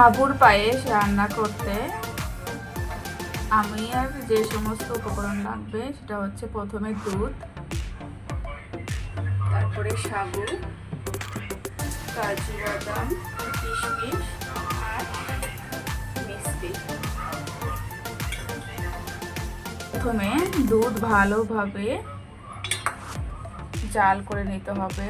সাবুর পায়েস রান্না করতে, আমি আর যে সমস্ত উপকরণ লাগবে সেটা হচ্ছে প্রথমে দুধ, তারপরে সাবু, কাজু বাদাম, কিশমিশ আর মিষ্টি। প্রথমে দুধ ভালোভাবে জাল করে নিতে হবে।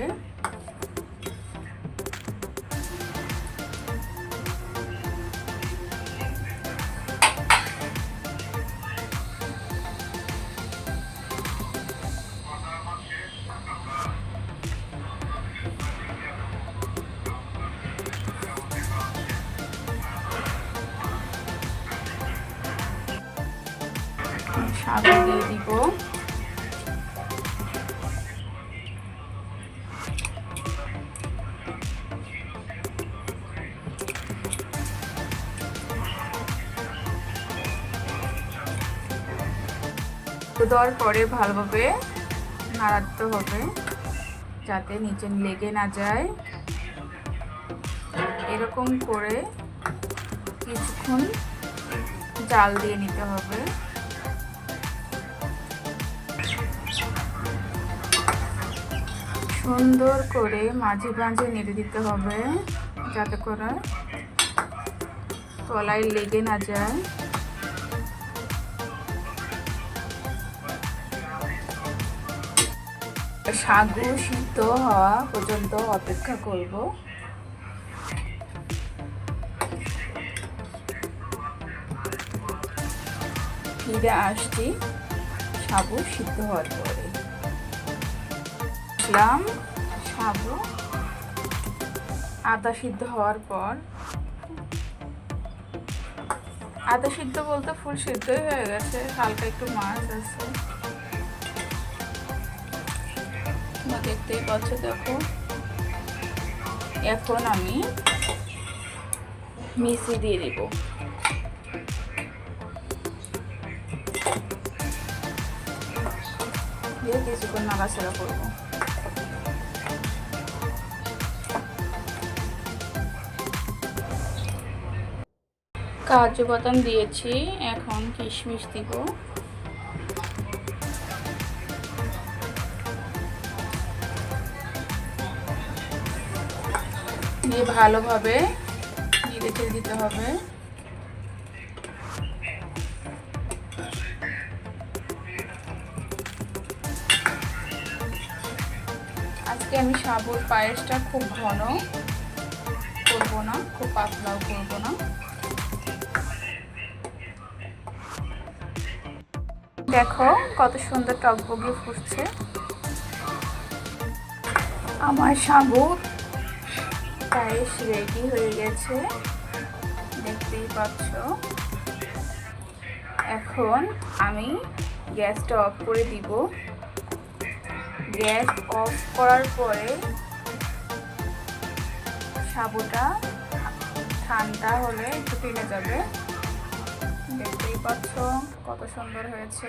সাদা দিয়ে দিব। দেওয়ার পরে ভালোভাবে নাড়াতে হবে, যাতে নিচে লেগে না যায়। এরকম করে কিছুক্ষণ জাল দিয়ে নিতে হবে। সুন্দর করে মাঝে মাঝে নেড়ে দিতে হবে, যাতে করে তলায় লেগে না যায়। সাগু সিদ্ধ হওয়া পর্যন্ত অপেক্ষা করব। ফিরে আসছি সাবু সিদ্ধ হওয়ার পরে। আসলাম সাবু। আদা সিদ্ধ হওয়ার পর। আদা সিদ্ধ বলতে ফুল সিদ্ধই হয়ে গেছে, হালকা একটু মাছ আছে। দেখতেই পাচ্ছ, দেখো। এখন আমি মিশি দিয়ে দিব। দিয়ে কিছুক্ষণ নাড়াচাড়া করব। কাজু বাদাম দিয়েছি। এখন কিশমিশ দিব। দিয়ে ভালোভাবে নেড়ে চেড়ে দিতে হবে। আজকে আমি সাবুর পায়েসটা খুব ঘন করব না, খুব পাতলাও করব না। দেখো কত সুন্দর টকবগিয়ে ফুটছে। আমার সাবুর পায়েস রেডি হয়ে গেছে। দেখতেই পাচ্ছ। এখন আমি গ্যাসটা অফ করে দিব। গ্যাস অফ করার পরে সাবুটা ঠান্ডা হলে একটু যাবে। দেখতেই পাচ্ছ কত সুন্দর হয়েছে।